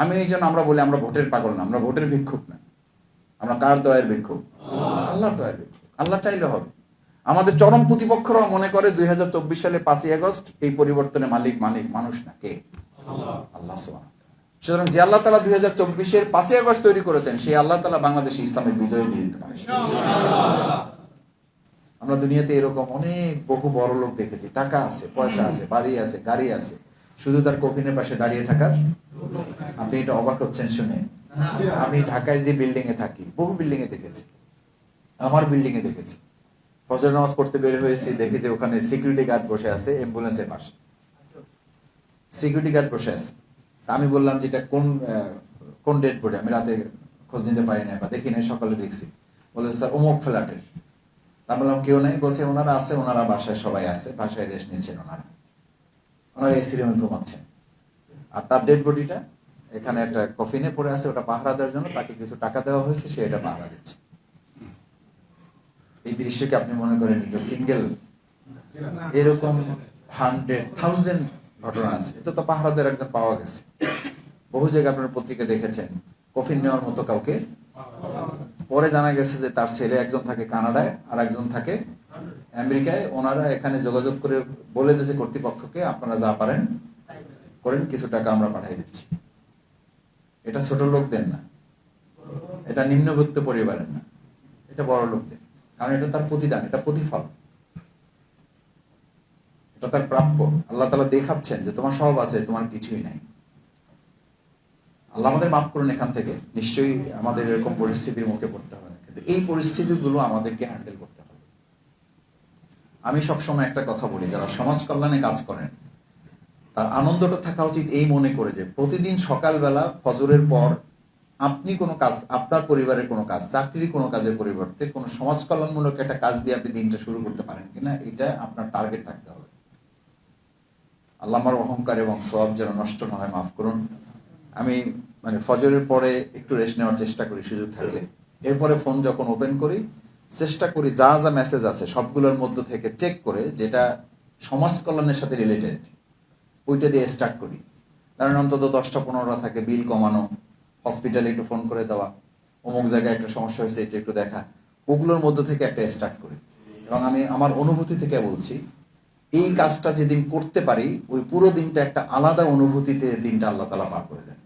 আমি এই জন্য আমরা বলি আমরা ভোটের পাগল না, আমরা ভোটের ভিক্ষুক না। আমরা কার দয়ের ভিক্ষুক? আল্লাহর দয়ের ভিক্ষুক। আল্লাহ চাইলে হবে। আমাদের চরম প্রতিপক্ষরা মনে করে দুই সালে পাঁচই আগস্ট এই পরিবর্তনে মালিক মালিক মানুষ না কে? আল্লাহ। সুতরাং যে আল্লাহ তালা দুই হাজার চব্বিশের পাঁচই আগস্ট তৈরি করেছেন, সেই আল্লাহ তালা বাংলাদেশে ইসলামের বিজয় দিয়ে দিতে পারে আমরা দুনিয়াতে এরকম অনেক বহু বড় লোক দেখেছি। টাকা আছে, পয়সা আছে, বাড়ি আছে, গাড়ি আছে। শুধু তার কফিনের পাশে দাঁড়িয়ে থাকার আপনি এটা অবাক হচ্ছেন শুনে। আমি ঢাকায় যে বিল্ডিং এ থাকি, বহু বিল্ডিং এ দেখেছি। আমার বিল্ডিং এ দেখেছি। ফজর নামাজ পড়তে বের হয়েছি, দেখি যে ওখানে সিকিউরিটি গার্ড বসে আছে অ্যাম্বুলেন্সের পাশে। সিকিউরিটি গার্ড বসে আছে। আমি বললাম যে এটা কোন কোন ডেট পড়ে? আমি রাতে খোঁজ নিতে পারি না বা দেখি নাই, সকালে দেখছি। বলে স্যার, অমুক ফ্ল্যাটের। তা বললাম, কেউ নাই? বলছে, ওনারা আছে, ওনারা বাসায় সবাই আছে, বাসায় রেস্ট নিচ্ছেন ওনারা। ওনারা এসি রুমে ঘুমাচ্ছেন। আর তার ডেড বডিটা এখানে একটা কফিনে পড়ে আছে, ওটা পাহারা দেওয়ার জন্য তাকে কিছু টাকা দেওয়া হয়েছে, সে এটা পাহারা দিচ্ছে। এই দৃশ্যকে আপনি মনে করেন এটা সিঙ্গেল এরকম হান্ড্রেড থাউজেন্ড ঘটনা আছে। এটা তো পাহারাদের একজন পাওয়া গেছে। বহু জায়গায় আপনার পত্রিকা দেখেছেন কফিন নেওয়ার মতো কাউকে। পরে জানা গেছে যে তার ছেলে একজন থাকে কানাডায়, আর একজন থাকে আমেরিকায়। ওনারা এখানে যোগাযোগ করে বলে দিয়েছে কর্তৃপক্ষকে, আপনারা যা পারেন করেন, কিছু টাকা আমরা পাঠিয়ে দিচ্ছি। এটা ছোট লোকদের না। এটা নিম্নবিত্ত পরিবারের না। এটা বড় লোকদের। কারণ এটা তার প্রতিদান, এটা প্রতিফল। এটা তার প্রাপ্য। আল্লাহ তালা দেখাচ্ছেন যে তোমার সব আছে, তোমার কিছুই নাই। আল্লাহ আমাদের মাফ করুন এখান থেকে। নিশ্চয়ই আমাদের এরকম পরিস্থিতির মুখে পড়তে হবে। কিন্তু এই পরিস্থিতিগুলো আমাদেরকে হ্যান্ডেল করতে হবে। আমি সবসময় একটা কথা বলি, যারা সমাজ কল্যাণে কাজ করেন তার আনন্দটা থাকা উচিত এই মনে করে যে প্রতিদিন সকালবেলা ফজরের পর আপনি কোনো কাজ, আপনার পরিবারের কোনো কাজ, চাকরির কোনো কাজের পরিবর্তে কোনো সমাজ কল্যাণমূলক একটা কাজ দিয়ে আপনি দিনটা শুরু করতে পারেন কিনা, এটা আপনার টার্গেট থাকতে হবে। আল্লাহ আমার অহংকার এবং সব যেন নষ্ট না হয়, মাফ করুন। আমি মানে ফজরের পরে একটু রেস্ট নেওয়ার চেষ্টা করি, সুযোগ থাকলে। এরপরে ফোন যখন ওপেন করি, চেষ্টা করি যা যা মেসেজ আছে সবগুলোর মধ্য থেকে চেক করে যেটা সমাজ কল্যাণের সাথে রিলেটেড ওইটা দিয়ে স্টার্ট করি। কারণ অন্তত দশটা পনেরোটা থাকে বিল কমানো হসপিটালে একটু ফোন করে দেওয়া, অমুক জায়গায় একটা সমস্যা হয়েছে, এটা একটু দেখা, ওগুলোর মধ্যে থেকে একটা স্টার্ট করি। এবং আমি আমার অনুভূতি থেকে বলছি, এই কাজটা যেদিন করতে পারি, ওই পুরো দিনটা একটা আলাদা অনুভূতিতে দিনটা আল্লাহ তালা পার করে দেন।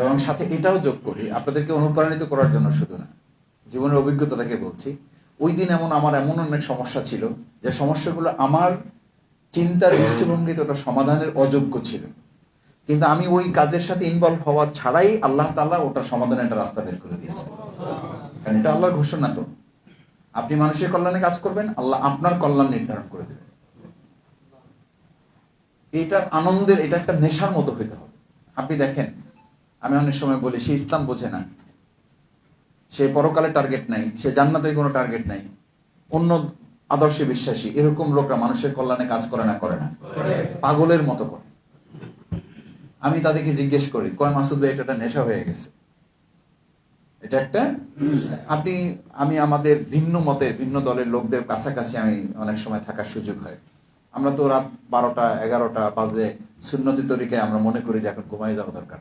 এবং সাথে এটাও যোগ করি, আপনাদেরকে অনুপ্রাণিত করার জন্য শুধু না, জীবনের অভিজ্ঞতা থেকে বলছি, ওই দিন এমন আমার এমন অনেক সমস্যা ছিল, যে সমস্যাগুলো আমার চিন্তা দৃষ্টিভঙ্গিতে ওটা সমাধানের অযোগ্য ছিল। কিন্তু আমি ওই কাজের সাথে ইনভলভ হওয়া ছাড়াই আল্লাহ তাআলা ওটা সমাধানের একটা রাস্তা বের করে দিয়েছে। কারণ এটা আল্লাহর ঘোষণা তো। আপনি মানুষের কল্যাণে কাজ করবেন, আল্লাহ আপনার কল্যাণ নির্ধারণ করে দেবেন। এটা আনন্দের, এটা একটা নেশার মতো হইতে হবে। আপনি দেখেন, আমি অনেক সময় বলি, সে ইসলাম বোঝে না। সে পরকালে টার্গেট নাই, সে জান্নাতের কোনো টার্গেট নাই। অন্য আদর্শে বিশ্বাসী। এরকম লোকরা মানুষের কল্যাণে কাজ করে না করে না। পাগলের মতো করে। আমি তাদেরকে জিজ্ঞেস করি, কয় মাসুদ ভাই, এটা নেশা হয়ে গেছে? এটা একটা? আপনি, আমি আমাদের ভিন্ন মতের ভিন্ন দলের লোকদের কাছাকাছি আমি অনেক সময় থাকার সুযোগ হয়। আমরা তো রাত বারোটা, এগারোটা বাজে সুন্নতি তরিকায় আমরা মনে করি যে এখন ঘুমাই যাওয়া দরকার।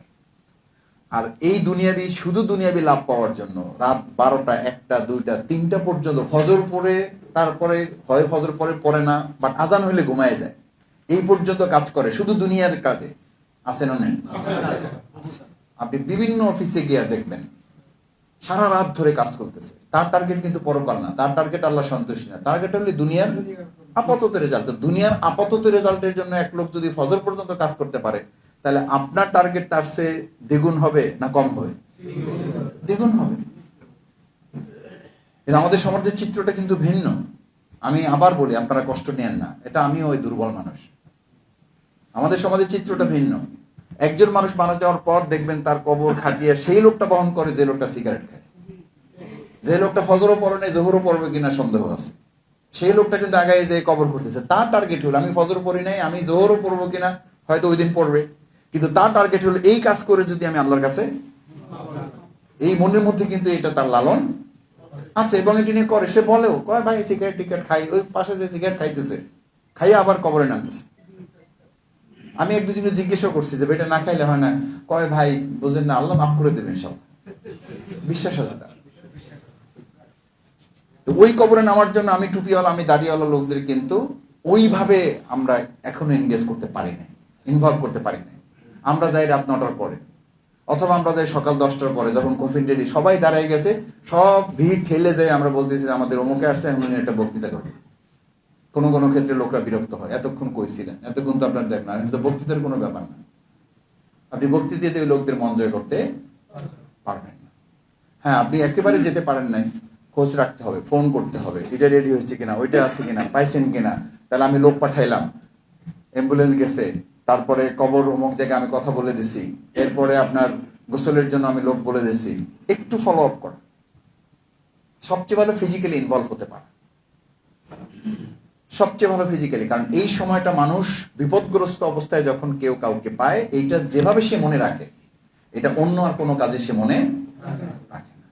আর এই দুনিয়াবি, শুধু দুনিয়াবি লাভ পাওয়ার জন্য। রাত বারোটা, একটা, দুইটা, তিনটা পর্যন্ত ফজর পরে তারপরে হয় ফজর পরে পড়ে না বাট আজান হইলে ঘুমায় যায়। এই পর্যন্ত কাজ করে, শুধু দুনিয়ার কাজে। আছে না নেই? আপনি বিভিন্ন অফিসে গিয়ে দেখবেন, সারা রাত ধরে কাজ করতেছে। তার টার্গেট কিন্তু পরকাল না। তার টার্গেট আল্লাহ সন্তুষ্টি না। টার্গেট হলে দুনিয়ার আপাতত রেজাল্ট দুনিয়ার আপাতত রেজাল্টের জন্য এক লোক যদি ফজর পর্যন্ত কাজ করতে পারে তাহলে আপনার টার্গেট তার সে দ্বিগুণ হবে না কম হবে? দ্বিগুণ হবে। আমাদের সমাজের চিত্রটা কিন্তু ভিন্ন। আমি আবার বলি, আপনারা কষ্ট নেন না। এটা আমিও ওই দুর্বল মানুষ। আমাদের সমাজের চিত্রটা ভিন্ন। একজন মানুষ মারা যাওয়ার পর দেখবেন তার কবর খাটিয়ে সেই লোকটা বহন করে যে লোকটা সিগারেট খায়। যে লোকটা ফজরও পড়ে নেই, জোহরও পড়বে কিনা সন্দেহ আছে। সেই লোকটা কিন্তু আগায় যে কবর করতেছে তার টার্গেট হলো, আমি ফজর পড়ি নাই, আমি জোহরও পড়ব কিনা, হয়তো ওই দিন পড়বে। কিন্তু তার টার্গেট হলো এই কাজ করে যদি আমি আল্লাহর কাছে এই মনের মধ্যে কিন্তু এটা তার লালন আছে এবং এটি নিয়ে করে। সে বলেও, কয়, ভাই সিগারেট টিকেট খাই। ওই পাশে যে সিগারেট খাইতেছে, খাইয়ে আবার কবরে নামতেছে। আমি এক দুজনে জিজ্ঞেসও করছি যে বেটা না খাইলে হয় না? কয়, ভাই, বুঝেন না, আল্লাহ মাফ করে দেবেন সব বিশ্বাস আছে তার। তো ওই কবরে নামার জন্য আমি টুপিওয়ালা, আমি দাড়িওয়ালা লোকদের কিন্তু ওইভাবে আমরা এখনও এনগেজ করতে পারি না ইনভলভ করতে পারি না আমরা যাই রাত নটার পরে। অথবা আমরা যাই সকাল দশটার পরে, যখন কফিন রেডি সবাই দাঁড়ায় গেছে, সব ভিড় ঠেলে যাই আমরা বলতেছি যে আমাদের অমুকে আসছে উনি একটা বক্তৃতা করবে কোনো কোনো ক্ষেত্রে লোকরা বিরক্ত হয়, এতক্ষণ কইছিলেন এতক্ষণ তো আপনার দেখ না, এটা তো বক্তৃতার কোনো ব্যাপার না। আপনি বক্তৃতা দিয়ে লোকদের মন জয় করতে পারবেন না। হ্যাঁ আপনি একেবারে যেতে পারেন নাই, খোঁজ রাখতে হবে, ফোন করতে হবে, এটা রেডি হয়েছে কিনা, ওইটা আছে কিনা, পাইছেন কিনা? তাহলে আমি লোক পাঠাইলাম, অ্যাম্বুলেন্স গেছে তারপরে কবর অমুক জায়গায় আমি কথা বলে দিছি। এরপরে আপনার গোসলের জন্য আমি লোক বলে দিছি। একটু ফলো আপ করা সবচেয়ে ভালো ফিজিক্যালি ইনভলভ হতে পারে। সবচেয়ে ভালো ফিজিক্যালি কারণ এই সময়টা মানুষ বিপদগ্রস্ত অবস্থায় যখন কেউ কাউকে পায়, এইটা যেভাবে সে মনে রাখে, এটা অন্য আর কোনো কাজে সে মনে রাখে না।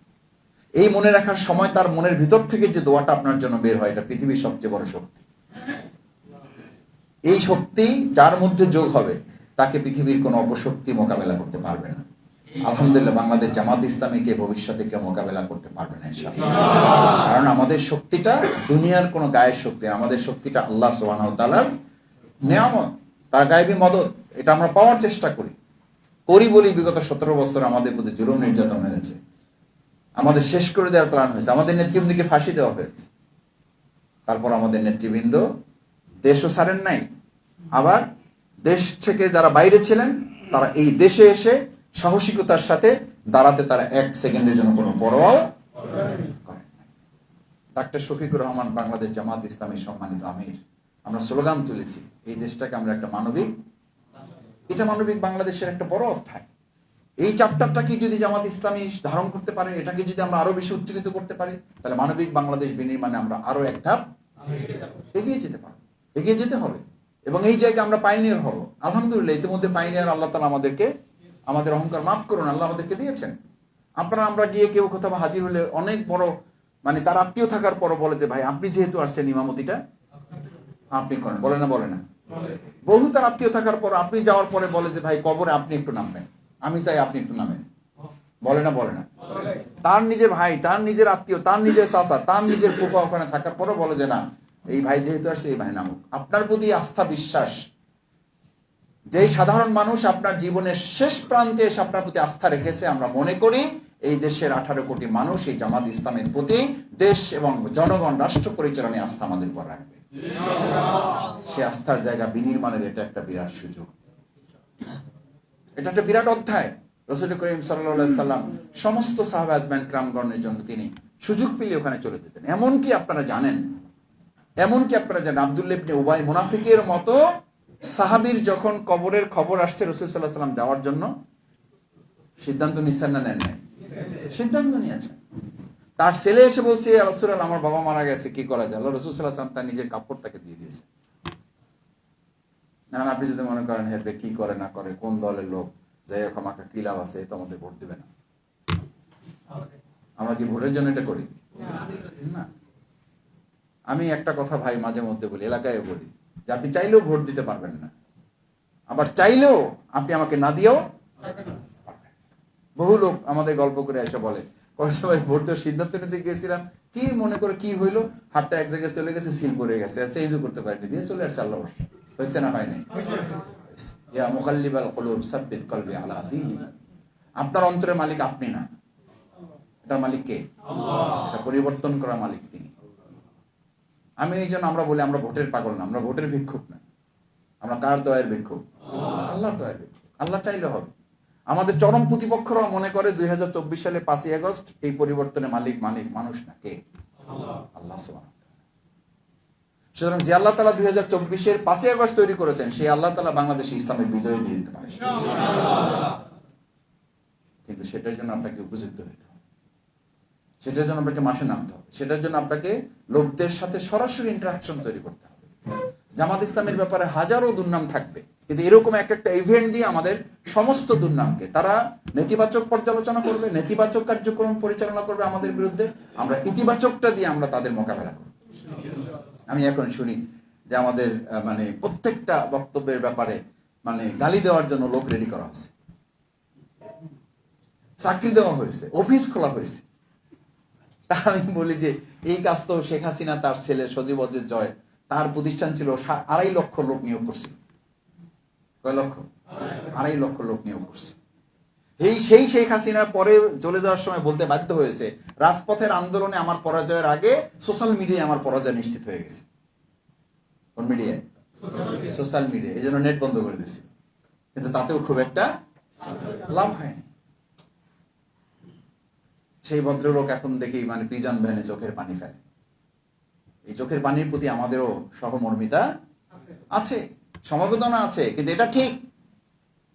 এই মনে রাখার সময় তার মনের ভিতর থেকে যে দোয়াটা আপনার জন্য বের হয়, এটা পৃথিবীর সবচেয়ে বড় শক্তি। এই শক্তি যার মধ্যে যোগ হবে, তাকে পৃথিবীর কোনো অপশক্তি মোকাবেলা করতে পারবে না আলহামদুলিল্লাহ, বাংলাদেশ জামাত ইসলামীকে ভবিষ্যতে কেউ মোকাবেলা করতে পারবে না। কারণ আমাদের শক্তিটা দুনিয়ার কোনো গায়ের শক্তি। আমাদের শক্তিটা আল্লাহ ওয়া নিয়ামত, তার গায়েবী মদত, এটা আমরা পাওয়ার চেষ্টা করি করি বলি বিগত সতেরো বছর আমাদের প্রতি জুলুম নির্যাতন হয়েছে আমাদের শেষ করে দেওয়ার প্ল্যান হয়েছে আমাদের নেতৃবৃন্দকে ফাঁসি দেওয়া হয়েছে তারপর আমাদের নেতৃবৃন্দ দেশও ছাড়েন নাই। আবার দেশ থেকে যারা বাইরে ছিলেন, তারা এই দেশে এসে সাহসিকতার সাথে দাঁড়াতে তারা এক সেকেন্ডের জন্য কোনো পরোয়াও ডাক্তার শফিকুর রহমান বাংলাদেশ জামাত ইসলামী সম্মানিত আমির। আমরা স্লোগান তুলেছি, এই দেশটাকে আমরা একটা মানবিক, এটা মানবিক বাংলাদেশের একটা বড় অধ্যায়। এই চ্যাপ্টারটা কি যদি জামাত ইসলামী ধারণ করতে পারে, এটাকে যদি আমরা আরও বেশি উচ্চকিত করতে পারি, তাহলে মানবিক বাংলাদেশ বিনির্মাণে আমরা আরও এক ধাপ এগিয়ে যেতে পারব। এগিয়ে যেতে হবে। এবং এই জায়গায় আমরা পাইনিয়ার হব। আলহামদুলিল্লাহ, ইতিমধ্যে পাইনিয়ার আল্লাহ তালা আমাদেরকে, আমাদের অহংকার মাফ করুন, আল্লাহ আমাদেরকে দিয়েছেন। আপনারা, আমরা গিয়ে কেউ কোথাও হাজির হলে অনেক বড় মানে তার আত্মীয় থাকার পরও বলে যে, ভাই, আপনি যেহেতু আসছেন ইমামতিটা, আপনি করেন। বলে না বলে না। বহু তার আত্মীয় থাকার পর আপনি যাওয়ার পরে বলে যে, ভাই, কবরে আপনি একটু নামবেন। আমি চাই আপনি একটু নামেন। বলে না বলে না। তার নিজের ভাই, তার নিজের আত্মীয়, তার নিজের চাচা, তার নিজের ফুফা ওখানে থাকার পরও বলে যে, না এই ভাই যেহেতু আসছে, এই ভাই নামুক। আপনার প্রতি আস্থা, বিশ্বাস। যেই সাধারণ মানুষ আপনার জীবনের শেষ প্রান্তে এসে আপনার প্রতি আস্থা রেখেছে, আমরা মনে করি এই দেশের আঠারো কোটি মানুষ, এই জামাত ইসলামের প্রতি দেশ এবং জনগণ, রাষ্ট্র পরিচালনায় আস্থা আমাদের উপর রাখবে। সে আস্থার জায়গা বিনির্মাণের এটা একটা বিরাট সুযোগ। এটা একটা বিরাট অধ্যায়। রসুল করিম সাল্লাম সমস্ত সাহাব আজম্যান ক্রামগণের জন্য তিনি সুযোগ পেলে ওখানে চলে যেতেন। এমনকি আপনারা জানেন এমনকি আপনারা জানেন আবদুল্লাহ ইবনে উবাই মুনাফিকের মতো সাহাবীর যখন কবরের খবর আসছে রসুল সাল্লাহ সাল্লাম যাওয়ার জন্য সিদ্ধান্ত নিচ্ছেন না নেন নাই? সিদ্ধান্ত নিয়েছেন। তার ছেলে এসে বলছে রসুল আমার বাবা মারা গেছে কি করা যায়? আল্লাহ রসুল সাল্লাহ সাল্লাম তার নিজের কাপড় তাকে দিয়ে দিয়েছে। এখন আপনি যদি মনে করেন হেতে কি করে না করে কোন দলের লোক? যাই হোক আমাকে কি লাভ আছে তো আমাদের ভোট দিবে না। আমরা কি ভোটের জন্য এটা করি? না। আমি একটা কথা ভাই মাঝে মধ্যে বলি এলাকায় বলি, যে আপনি চাইলেও ভোট দিতে পারবেন না। আবার চাইলেও আপনি আমাকে না দিয়েও বহু লোক আমাদের গল্প করে এসে বলে সময় ভোট দেওয়ার সিদ্ধান্ত নিতে গেছিলাম কি মনে করে কি হইল? হাতটা এক জায়গায় চলে গেছে, সিল পড়ে গেছে, আর চেঞ্জও করতে পারিনি, দিয়ে চলে আসছে আল্লাহ। হয়েছে না হয়নি? ইয়া মুকাল্লিবাল কুলুব, সাব্বিত কলবি আলা দীনি। আপনার অন্তরের মালিক আপনি না। এটা মালিক কে? এটা পরিবর্তন করা মালিক তিনি। আমি এই জন্য আমরা বলি আমরা ভোটের পাগল না আমরা ভোটের ভিক্ষুক না। আমরা কার দয়ের ভিক্ষুক? আল্লাহর দয়ের ভিক্ষুক। আল্লাহ চাইলে হবে। আমাদের চরম প্রতিপক্ষরা মনে করে দুই সালে পাঁচই আগস্ট এই পরিবর্তনে মালিক মালিক মানুষ না কে? আল্লাহ। সুতরাং যে আল্লাহ তালা দুই হাজার চব্বিশের পাঁচই আগস্ট তৈরি করেছেন সেই আল্লাহ তালা বাংলাদেশে ইসলামের বিজয় দিয়ে দিতে পারে কিন্তু সেটার জন্য আপনাকে উপযুক্ত হবে। সেটার জন্য আপনাকে মাঠে নামতে হবে। সেটার জন্য আপনাকে লোকদের সাথে সরাসরি ইন্টারাকশন তৈরি করতে হবে। জামাত ইসলামের ব্যাপারে হাজারো দুর্নাম থাকবে। কিন্তু এরকম এক একটা ইভেন্ট দিয়ে আমাদের সমস্ত দুর্নামকে, তারা নেতিবাচক পর্যালোচনা করবে, নেতিবাচক কার্যক্রম পরিচালনা করবে আমাদের বিরুদ্ধে, আমরা ইতিবাচকটা দিয়ে আমরা তাদের মোকাবেলা করব। আমি এখন শুনি যে আমাদের মানে প্রত্যেকটা বক্তব্যের ব্যাপারে মানে গালি দেওয়ার জন্য লোক রেডি করা হয়েছে। চাকরি দেওয়া হয়েছে অফিস খোলা হয়েছে। তা আমি বলি যে এই কাজ তো শেখ হাসিনা তার ছেলে সজীব অজিত জয় তার প্রতিষ্ঠান ছিল আড়াই লক্ষ লোক নিয়োগ করছিল কয় লক্ষ? আড়াই লক্ষ লোক নিয়োগ করছে। এই সেই শেখ হাসিনা পরে চলে যাওয়ার সময় বলতে বাধ্য হয়েছে রাজপথের আন্দোলনে আমার পরাজয়ের আগে সোশ্যাল মিডিয়ায় আমার পরাজয় নিশ্চিত হয়ে গেছে। কোন মিডিয়ায়? সোশ্যাল মিডিয়া এই জন্য নেট বন্ধ করে দিয়েছিল কিন্তু তাতেও খুব একটা লাভ হয়নি। সেই ভদ্রলোক এখন দেখি মানে প্রিজন ভ্যানে চোখের পানি ফেলে। এই চোখের পানির প্রতি আমাদেরও সহমর্মিতা আছে। সমবেদনা আছে কিন্তু এটা ঠিক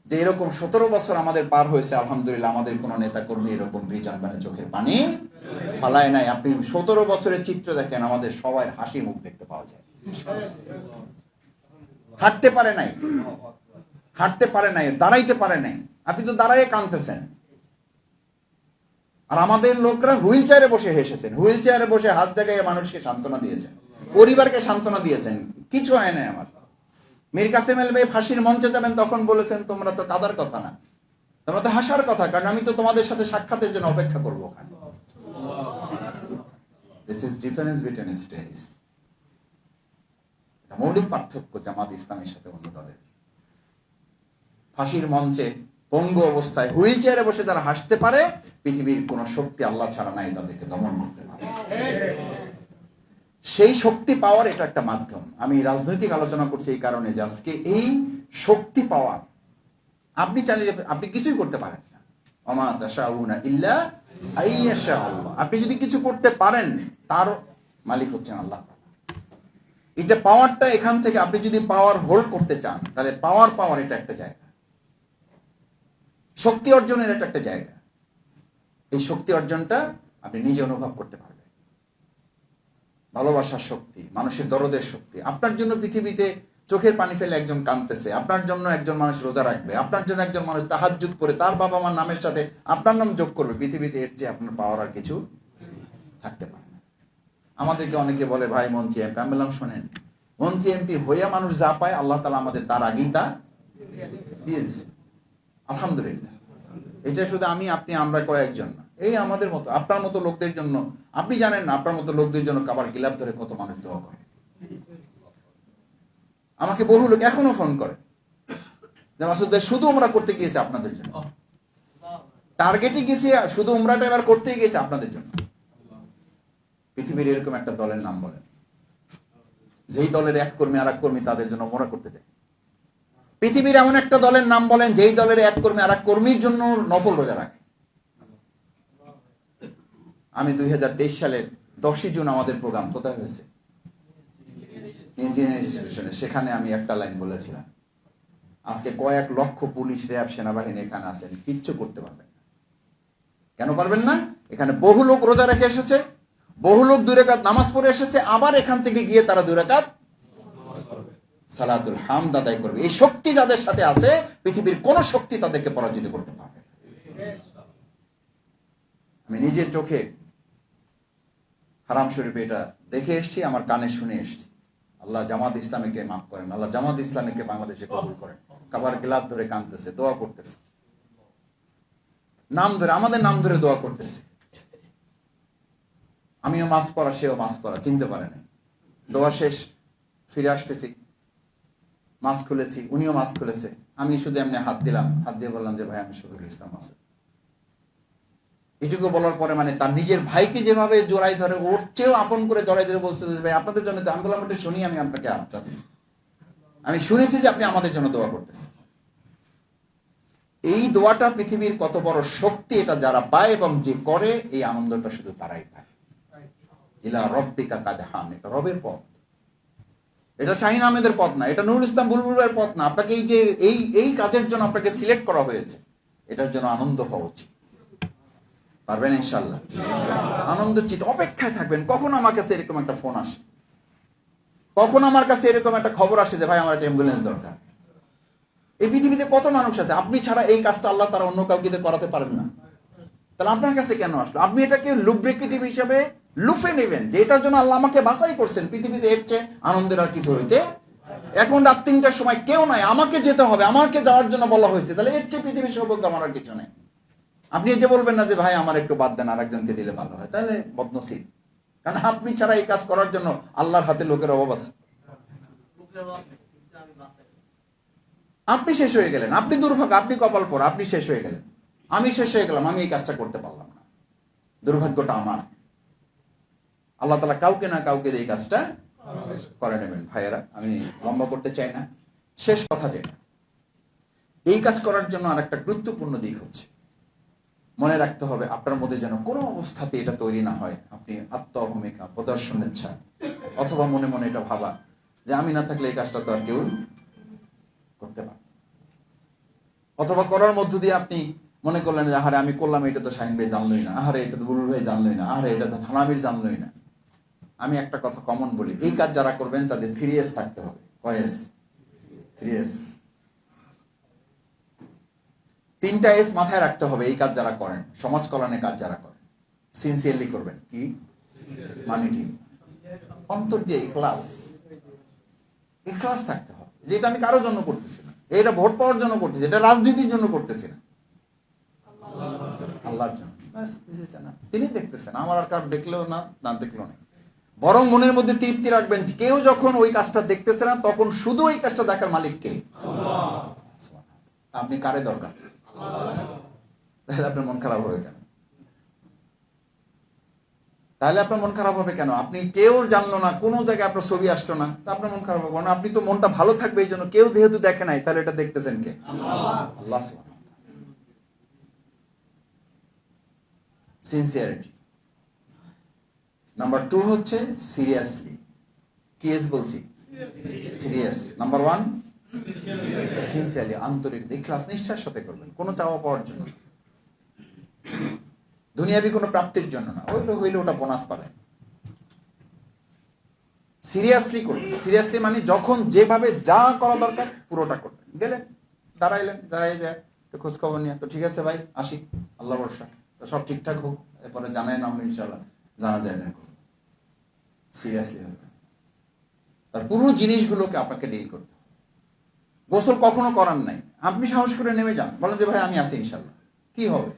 যে এরকম সতেরো বছর আমাদের পার হয়েছে আলহামদুলিল্লাহ আমাদের কোন নেতা কর্মী এরকম প্রিজন ভ্যানে চোখের পানি ফালায় নাই। আপনি সতেরো বছরের চিত্র দেখেন আমাদের সবার হাসি মুখ দেখতে পাওয়া যায়। হাঁটতে পারে নাই হাঁটতে পারে নাই দাঁড়াইতে পারে নাই। আপনি তো দাঁড়াইয়ে কাঁদতেছেন। আর আমাদের লোকরা হুইল চেয়ারে বসে হেসেছেন, হুইল চেয়ারে বসে হাত জায়গায় মানুষকে সান্ত্বনা দিয়েছেন, পরিবারকে সান্ত্বনা দিয়েছেন, কিছু হয় নাই আমার। মীর কাসেম এল ভাই ফাঁসির মঞ্চে যাবেন, তখন বলেছেন, তোমরা তো কাদার কথা না, তোমরা তো হাসার কথা, কারণ আমি তো তোমাদের সাথে সাক্ষাতের জন্য অপেক্ষা করব ওখানে। মৌলিক পার্থক্য জামাত ইসলামের সাথে অন্য দলের। ফাঁসির মঞ্চে পঙ্গু অবস্থায় হুইল চেয়ারে বসে তারা হাসতে পারে, পৃথিবীর কোন শক্তি আল্লাহ ছাড়া নাই, তাদেরকে দমন করতে পারে। সেই শক্তি পাওয়ার এটা একটা মাধ্যম। আমি রাজনৈতিক আলোচনা করছি এই কারণে যে আজকে এই শক্তি পাওয়ার, আপনি চাইলে আপনি কিছুই করতে পারেন না। অমা দাশাউনা ইল্লা আল্লাহ আপনি যদি কিছু করতে পারেন, তার মালিক হচ্ছেন আল্লাহ এটা পাওয়ারটা এখান থেকে আপনি যদি পাওয়ার হোল্ড করতে চান, তাহলে পাওয়ার পাওয়ার এটা একটা জায়গা। শক্তি অর্জনের এটা একটা জায়গা। এই শক্তি অর্জনটা আপনি নিজে অনুভব করতে পারবেন। ভালোবাসার শক্তি, মানুষের দরদের শক্তি, আপনার জন্য পৃথিবীতে চোখের পানি ফেলে একজন কাঁদতেছে, আপনার জন্য একজন মানুষ রোজা রাখবে, আপনার জন্য একজন মানুষ তাহাজ্জুদ করে তার বাবা মার নামের সাথে আপনার নাম যোগ করবে, পৃথিবীতে এর চেয়ে আপনার পাওয়ার আর কিছু থাকতে পারে না। আমাদেরকে অনেকে বলে, ভাই মন্ত্রী এমপি আমি বললাম, শোনেন মন্ত্রী এমপি হইয়া মানুষ যা পায়, আল্লাহ তালা আমাদের তার আগেই তা দিয়ে দিচ্ছে আলহামদুলিল্লাহ। এটা শুধু আমি, আপনি, আমরা কয়েকজন না। এই আমাদের মতো, আপনার মতো লোকদের জন্য, আপনি জানেন না, আপনার মতো লোকদের জন্য কাবার গিলাপ ধরে কত মানুষ দোয়া করে। আমাকে বহু লোক এখনও ফোন করে যে শুধু আমরা করতে গিয়েছে আপনাদের জন্য। টার্গেটে গেছে, শুধু উমরাটা এবার করতেই গেছে আপনাদের জন্য। পৃথিবীর এরকম একটা দলের নাম বলেন। যেই দলের এক কর্মী আর এক কর্মী তাদের জন্য ওমরা করতে যায় পৃথিবীর এমন একটা দলের নাম বলেন, যেই দলের এক কর্মী আর এক কর্মীর জন্য নফল রোজা রাখে। আমি দুই সালের দশই জুন আমাদের প্রোগ্রাম, কোথায় হয়েছে? ইঞ্জিনিয়ারিং সেখানে আমি একটা লাইন বলেছিলাম। আজকে কয়েক লক্ষ পুলিশ, র্যাব, সেনাবাহিনী এখানে আছেন কিচ্ছু করতে পারবেন না। কেন পারবেন না? এখানে বহু লোক রোজা রেখে এসেছে, বহু লোক দুই রেখাত নামাজ পড়ে এসেছে, আবার এখান থেকে গিয়ে তারা দুই রেখাত সালাতুল হামদ আদায় করবে। এই শক্তি যাদের সাথে আছে, পৃথিবীর কোন শক্তি তাদেরকে পরাজিত করতে পারবে আমি নিজের চোখে হারাম শরীফে এটা দেখে এসেছি, আমার কানে শুনে এসেছি। আল্লাহ জামাত ইসলামীকে মাফ করেন, আল্লাহ জামাত ইসলামীকে বাংলাদেশে কবুল করেন। কাবার গিলাপ ধরে কাঁদতেছে, দোয়া করতেছে। নাম ধরে, আমাদের নাম ধরে দোয়া করতেছে। আমিও মাছ পড়া, সেও মাছ পড়া, চিনতে পারে নাই। দোয়া শেষ, ফিরে আসতেছি। মাছ খুলেছি, উনিও মাছ খুলেছে। আমি শুধু এমনি হাত দিলাম, হাত দিয়ে বললাম যে, ভাই, আমি শফিকুল ইসলাম আছে। এটুকু বলার পরে মানে তার নিজের ভাইকে যেভাবে জোড়াই ধরে, ওর চেয়েও আপন করে জড়াই ধরে বলছে যে, ভাই, আপনাদের জন্য আমি বললাম শুনি, আমি আপনাকে হাতটা দিচ্ছি আমি শুনেছি যে, আপনি আমাদের জন্য দোয়া করতেছেন। এই দোয়াটা পৃথিবীর কত বড় শক্তি, এটা যারা পায় এবং যে করে, এই আনন্দটা শুধু তারাই পায়। ইলা রব্বিকা কাদহান, এটা রবের পথ। এটা শাহিন আহমেদের পথ না, এটা নুরুল ইসলাম বুলবুলের পথ না। আপনাকে এই যে, এই এই কাজের জন্য আপনাকে সিলেক্ট করা হয়েছে, এটার জন্য আনন্দ হওয়া উচিত। পারবেন ইনশাল্লাহ আনন্দ চিত, অপেক্ষায় থাকবেন, কখন আমার কাছে এরকম একটা ফোন আসে? কখন আমার কাছে এরকম একটা খবর আসে যে, ভাই, আমার একটা অ্যাম্বুলেন্স দরকার। এই পৃথিবীতে কত মানুষ আছে, আপনি ছাড়া এই কাজটা আল্লাহ তারা অন্য কাউকে করাতে পারেন না। তাহলে আপনার কাছে কেন আসলো? আপনি এটাকে লুব্রিকেটিভ হিসাবে লুফে নেবেন, যে এটার জন্য আল্লাহ আমাকে বাছাই করছেন, পৃথিবীতে এর চেয়ে আনন্দের আর কিছু হইতে। এখন রাত তিনটার সময় কেউ নাই, আমাকে যেতে হবে, আমাকে যাওয়ার জন্য বলা হয়েছে, তাহলে এর চেয়ে পৃথিবীর সৌভাগ্য আমার আর কিছু নেই। আপনি এটা বলবেন না যে, ভাই, আমার একটু বাদ দেন, আরেকজনকে দিলে ভালো হয়। তাহলে বদনসিব। কারণ আপনি ছাড়া এই কাজ করার জন্য আল্লাহর হাতে লোকের অভাব আছে। আপনি শেষ হয়ে গেলেন, আপনি দুর্ভাগ্য, আপনি কপাল পর আপনি শেষ হয়ে গেলেন। আমি শেষ হয়ে গেলাম, আমি এই কাজটা করতে পারলাম না। দুর্ভাগ্যটা আমার। আল্লাহ তালা কাউকে না কাউকে এই কাজটা করে নেবেন। ভাইয়েরা, আমি লম্বা করতে চাই না। শেষ কথা যেটা এই কাজ করার জন্য আর একটা গুরুত্বপূর্ণ দিক হচ্ছে, মনে রাখতে হবে আপনার মধ্যে যেন কোনো অবস্থাতে এটা তৈরি না হয়। আপনি আত্ম অহমিকা প্রদর্শনের ইচ্ছা অথবা মনে মনে এটা ভাবা যে আমি না থাকলে এই কাজটা তো আর কেউ করতে পারে অথবা করার মধ্য দিয়ে আপনি মনে করলেন যে, আহারে আমি করলাম, এটা তো শাহিন ভাই জানলই না, আহারে এটা তো বুলুল ভাই জানলই না, আহারে এটা তো থানামির জানলই না। আমি একটা কথা কমন বলি। এই কাজ যারা করবেন, তাদের থ্রি এস থাকতে হবে। কয় এস থ্রি এস তিনটা এস মাথায় রাখতে হবে এই কাজ যারা করেন। সমাজ কল্যাণের কাজ যারা করেন। সিনসিয়ারলি করবেন। কি? মানে কি? অন্তর দিয়ে ইখলাস। ইখলাস থাকতে হবে। যেটা আমি কারোর জন্য করতেছি না। এটা ভোট পাওয়ার জন্য করতেছি। এটা রাজনীতির জন্য করতেছি না। আল্লাহর জন্য. তিনি দেখতেছেন। আমার আর কার দেখলেও না না দেখলেও না বরং মনের মধ্যে তৃপ্তি রাখবেন কেউ যখন ওই কাজটা দেখতেছে না, তখন শুধু ওই কাজটা দেখার মালিক কে আপনি কারে দরকার? তাহলে আপনার মন খারাপ হবে কেন? তাহলে আপনার মন খারাপ হবে কেন? আপনি কেউ জানলো না, কোনো জায়গায় আপনার ছবি আসলো না, তা আপনার মন খারাপ হবে। কারণ আপনি তো মনটা ভালো থাকবে, এই জন্য কেউ যেহেতু দেখে নাই, তাহলে এটা দেখতেছেন কে? আল্লাহ। সিনসিয়ারিটি নাম্বার টু হচ্ছে সিরিয়াসলি কেস বলছি? সিরিয়াস নাম্বার ওয়ান সিনসিয়ারলি আন্তরিক। নিষ্ঠার সাথে করবেন, কোনো চাওয়া পাওয়ার জন্য দুনিয়াবি কোনো প্রাপ্তির জন্য না হইলে ওটা বোনাস সিরিয়াসলি সিরিয়াসলি মানে যখন যেভাবে যা করা দরকার, পুরোটা করবেন। গেলেন, দাঁড়াইলেন দাঁড়াই যায় খোঁজ খবর নিয়ে, তো ঠিক আছে ভাই, আসি। আল্লাহ বর্ষা সব ঠিকঠাক হোক, এরপরে জানাই নাম ইনশাল্লাহ জানা যায় না সিরিয়াসলি হবে। তার পুরো জিনিসগুলোকে আপনাকে ডিল করতে গোসল কখনো করার নাই। আপনি সাহস করে নেমে যান। বলেন যে, ভাই, আমি আছি ইনশাল্লাহ কি হবে?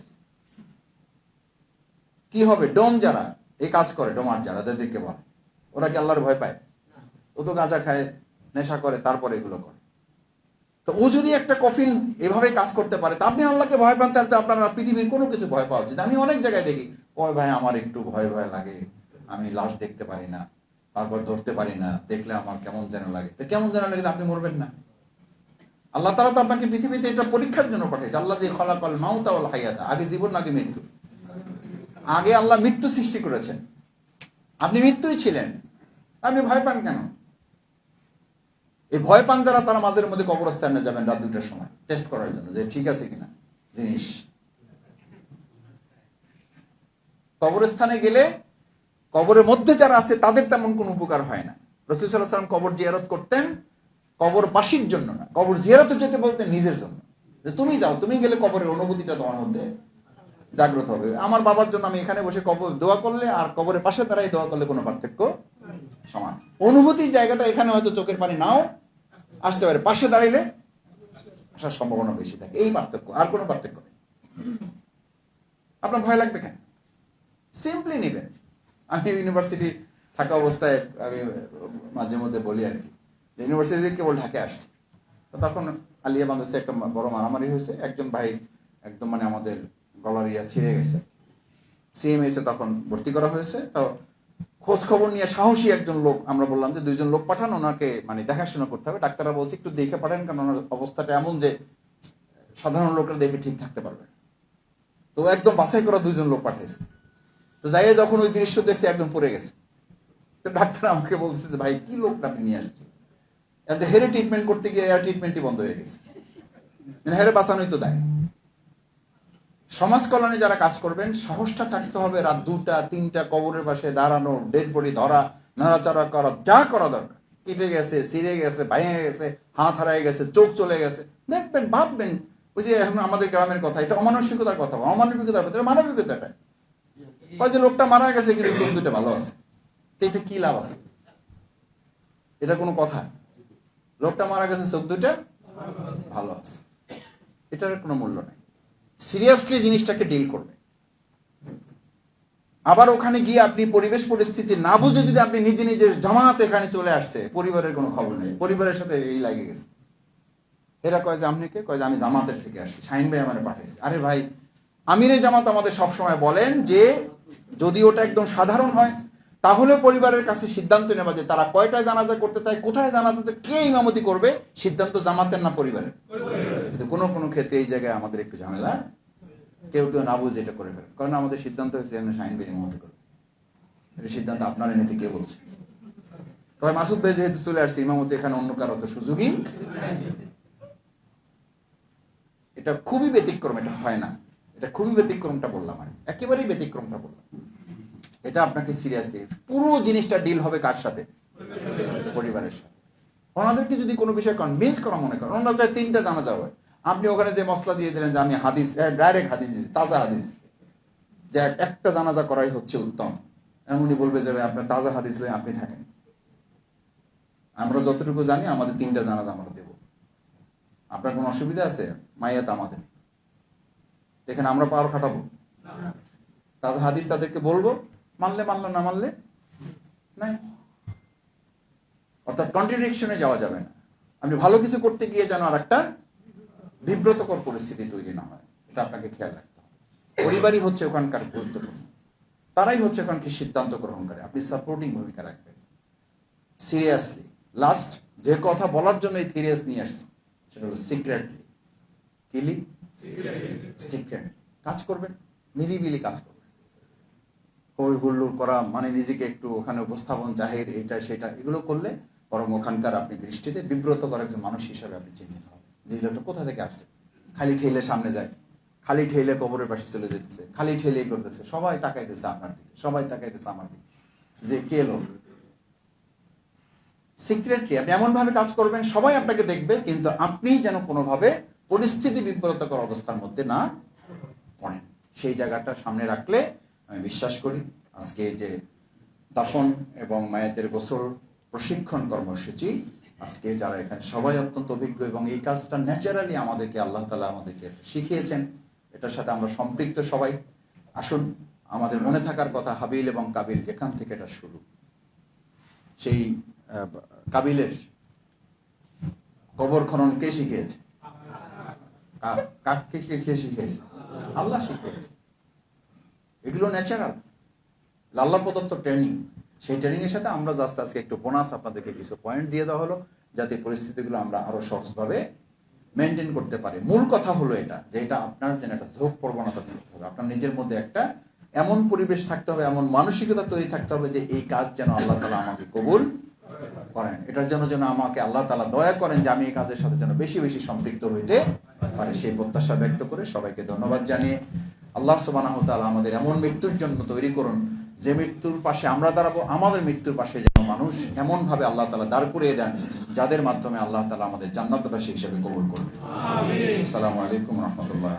কি হবে? ডোম যারা, এই কাজ করে, ডোমার যারা তাদেরকে বলে। ওরা কি আল্লাহর ভয় পায়? ও তো গাঁজা খায়, নেশা করে, তারপরে এগুলো করে। তো ও যদি একটা কফিন এভাবে কাজ করতে পারে, তা আপনি আল্লাহকে ভয় পান, তাহলে তো আপনার পৃথিবীর কোনো কিছু ভয় পাওয়া উচিত আমি অনেক জায়গায় দেখি, ওই ভাই আমার একটু ভয় ভয় লাগে, আমি লাশ দেখতে পারি না, তারপর ধরতে পারি না, দেখলে আমার কেমন যেন লাগে। তো কেমন যেন লাগে আপনি মরবেন না। আল্লাহ তালা তো আপনাকে পৃথিবীতে এটা পরীক্ষার জন্য পাঠিয়েছে। আল্লাহ যে খলাকল মাউতা ওয়াল হায়াতা, আগে জীবন আগে মৃত্যু? আগে আল্লাহ মৃত্যু সৃষ্টি করেছেন। আপনি মৃত্যুই ছিলেন। আপনি ভয় পান কেন? এই ভয় পান যারা, তারা মাঝের মধ্যে কবরস্থানে যাবেন রাত দুটার সময় টেস্ট করার জন্য, যে ঠিক আছে কিনা জিনিস। কবরস্থানে গেলে কবরের মধ্যে যারা আছে, তাদের তেমন কোনো উপকার হয় না। রসুল সাল্লাম কবর জিয়ারত করতেন কবর বাসির জন্য না, কবর জিয়ারতে যেতে বলতেন নিজের জন্য। যে তুমি যাও, তুমি গেলে কবরের অনুভূতিটা তোমার মধ্যে জাগ্রত হবে। আমার বাবার জন্য আমি এখানে বসে কবর দোয়া করলে আর কবরের পাশে দাঁড়াই দোয়া করলে কোনো পার্থক্য সমান। অনুভূতির জায়গাটা এখানে হয়তো চোখের পানি নাও আসতে পারে। পাশে দাঁড়াইলে আসার সম্ভাবনা বেশি থাকে। এই পার্থক্য, আর কোনো পার্থক্য নেই। আপনার ভয় লাগবে কেন? সিম্পলি নেবেন। আমি ইউনিভার্সিটি থাকা অবস্থায় আমি মাঝে মধ্যে বলি আর কি ইউনিভার্সিটি কেবল ঢাকে আসছি। তো তখন আলিয়া বাংলাদেশে একটা বড় মারামারি হয়েছে। একজন ভাই একদম মানে আমাদের গলার ইয়া ছিঁড়ে গেছে। সিএমএসে তখন ভর্তি করা হয়েছে। তো খোঁজ খবর নিয়ে সাহসী একজন লোক, আমরা বললাম যে দুইজন লোক পাঠান, ওনাকে মানে দেখাশোনা করতে হবে। ডাক্তাররা বলছে, একটু দেখে পাঠান, কারণ ওনার অবস্থাটা এমন যে সাধারণ লোকরা দেখে ঠিক থাকতে পারবে তো একদম বাছাই করা দুইজন লোক পাঠিয়েছে তো যাই যখন ওই দৃশ্য দেখছে একজন পড়ে গেছে। তো ডাক্তার আমাকে বলছে যে, ভাই, কি লোকটা আপনি নিয়ে আসছেন? হেরে ট্রিটমেন্ট করতে গিয়ে এর ট্রিটমেন্টই বন্ধ হয়ে গেছে। মানে হেরে বাঁচানোই তো দায়। সমাজ কল্যাণে যারা কাজ করবেন, সাহসটা থাকতে হবে রাত দুটা, তিনটা, কবরের পাশে দাঁড়ানো, ডেড বডি ধরা, নাড়াচাড়া করা, যা করা দরকার। কেটে গেছে, ছিঁড়ে গেছে, ভেঙে গেছে, হাত হারায় গেছে, চোখ চলে গেছে। দেখবেন, ভাববেন, ওই যে এখন আমাদের গ্রামের কথা, এটা অমানসিকতার কথা, অমানবিকতার কথা মানবিকতাটা ওই যে লোকটা মারা গেছে, কিন্তু চোখ দুটো ভালো আছে। এটা কি লাভ আছে? এটা কোনো কথা। লোকটা মারা গেছে, চোখ দুইটা ভালো আছে। এটার কোনো মূল্য নেই। সিরিয়াসলি জিনিসটাকে ডিল করবে। আবার ওখানে গিয়ে আপনি পরিবেশ পরিস্থিতি না বুঝে যদি আপনি নিজে নিজের জামাত এখানে চলে আসছে, পরিবারের কোনো খবর নেই। পরিবারের সাথে এই লাগে গেছে। এরা কয় যে, আপনি কে? কয় যে, আমি জামাতের থেকে আসছি। শাহিন ভাই আমার পাঠিয়েছে। আরে ভাই, আমিরে জামাত আমাদের সবসময় বলেন যে, যদি ওটা একদম সাধারণ হয়, তাহলে পরিবারের কাছে সিদ্ধান্ত নেওয়া যে তারা কয়টায় জানাজা করতে চায়, কোথায় জানাজা কে ইমামতি করবে? সিদ্ধান্ত জামাতের না পরিবারের? কিন্তু কোনো কোনো ক্ষেত্রে এই জায়গায় আমাদের একটু ঝামেলা। কেউ কেউ না বুঝে এটা করে ফেলে। কারণ আমাদের সিদ্ধান্ত হয়েছে এখানে শাহিন ভাই ইমামতি করবে। এটা সিদ্ধান্ত আপনার এনেতে কে বলছে। কয় মাসুদ ভাই যেহেতু চলে আসছে, ইমামতি এখানে অন্য কারও তো সুযোগই। এটা খুবই ব্যতিক্রম, এটা হয় না। এটা খুবই ব্যতিক্রমটা বললাম আমি। একেবারেই ব্যতিক্রমটা বললাম। এটা আপনাকে সিরিয়াসলি পুরো জিনিসটা ডিল হবে কার সাথে? পরিবারের সাথে। ওনাদেরকে যদি কোনো বিষয়ে কনভিন্স করা মনে করেন, ওনারা চায় তিনটা জানা যাবে আপনি ওখানে যে মশলা দিয়ে দিলেন যে আমি হাদিস ডাইরেক্ট হাদিস তাজা হাদিস। যে একটা জানাজা করাই হচ্ছে উত্তম। এমনই বলবে যে আপনার তাজা হাদিস লয়ে আপনি থাকেন। আমরা যতটুকু জানি, আমাদের তিনটা জানাজা আমরা দেব। আপনার কোনো অসুবিধা আছে? মাইয়াত আমাদের। এখানে আমরা পাওয়ার খাটাবো। তাজা হাদিস তাদেরকে বলব, মানলে মানলো, না মানলে নাই। অর্থাৎ কন্ট্রাডিকশনে যাওয়া যাবে না। আপনি ভালো কিছু করতে গিয়ে যেন আর একটা বিব্রতকর পরিস্থিতি তৈরি না হয়। এটা আপনাকে খেয়াল রাখতে হবে। পরিবারই হচ্ছে ওখানকার গুরুত্বপূর্ণ। তারাই হচ্ছে ওখানকে সিদ্ধান্ত গ্রহণ করে। আপনি সাপোর্টিং ভূমিকা রাখবেন। সিরিয়াসলি লাস্ট যে কথা বলার জন্য এই সিরিয়াস নিয়ে আসছি, সেটা হলো সিক্রেটলি কিলি সিক্রেট কাজ করবেন? নিরিবিলি কাজ করবেন। হই হুল্লুর করা মানে নিজেকে একটু ওখানে উপস্থাপন, জাহির, এটা, সেটা, এগুলো করলে বরং ওখানকার আপনি দৃষ্টিতে বিব্রত করা একজন মানুষ হিসাবে আপনি চিহ্নিত যে লোকটা কোথা থেকে আসছে? খালি ঠেলে সামনে যায়। খালি ঠেলে কবরের পাশে চলে যেতেছে। খালি ঠেলে করতেছে। সবাই তাকাইতেছে আপনার দিকে। সবাই তাকাইতেছে আমার দিকে। যে কে লোক? সিক্রেটলি আপনি এমন ভাবে কাজ করবেন, সবাই আপনাকে দেখবে, কিন্তু আপনি যেন কোনোভাবে পরিস্থিতি বিব্রতকর অবস্থার মধ্যে না পড়েন। সেই জায়গাটা সামনে রাখলে আমি বিশ্বাস করি, আজকে যে দাফন এবং মায়েদের গোসল প্রশিক্ষণ কর্মসূচি আজকে যারা এখানে, সবাই অত্যন্ত অভিজ্ঞ এবং এই কাজটা ন্যাচারালি আমাদেরকে, আল্লাহ তালা আমাদেরকে শিখিয়েছেন। এটার সাথে আমরা সম্পৃক্ত সবাই। আসুন, আমাদের মনে থাকার কথা হাবিল এবং কাবিল যেখান থেকে এটা শুরু। সেই কাবিলের কবর খনন কে শিখিয়েছে? কা- কাকে, কে কে শিখিয়েছে? আল্লাহ শিখিয়েছে। এগুলো ন্যাচারাল লাল্লা প্রদত্ত ট্রেনিং সেই ট্রেনিং এর সাথে আমরা জাস্ট আজকে একটু বোনাস আপনাদেরকে কিছু পয়েন্ট দিয়ে দেওয়া হলো, যাতে পরিস্থিতিগুলো আমরা আরও সহজভাবে মেনটেন করতে পারি। মূল কথা হলো এটা, যে এটা আপনার যেন একটা ঝোঁক প্রবণতা থাকতে হবে। আপনার নিজের মধ্যে একটা এমন পরিবেশ থাকতে হবে, এমন মানসিকতা তৈরি থাকতে হবে যে এই কাজ যেন আল্লাহ তালা আমাকে কবুল করেন। এটার জন্য যেন আমাকে আল্লাহ তালা দয়া করেন যে আমি এই কাজের সাথে যেন বেশি বেশি সম্পৃক্ত হইতে পারে। সেই প্রত্যাশা ব্যক্ত করে সবাইকে ধন্যবাদ জানিয়ে আল্লাহ তাআলা আমাদের এমন মৃত্যুর জন্য তৈরি করুন যে মৃত্যুর পাশে আমরা দাঁড়াবো আমাদের মৃত্যুর পাশে যেন মানুষ এমন ভাবে আল্লাহ তালা দাঁড় করিয়ে দেন যাদের মাধ্যমে আল্লাহ তালা আমাদের জান্নাতবাসী হিসেবে কবুল করবে আসসালামু আলাইকুম রহমতুল্লাহ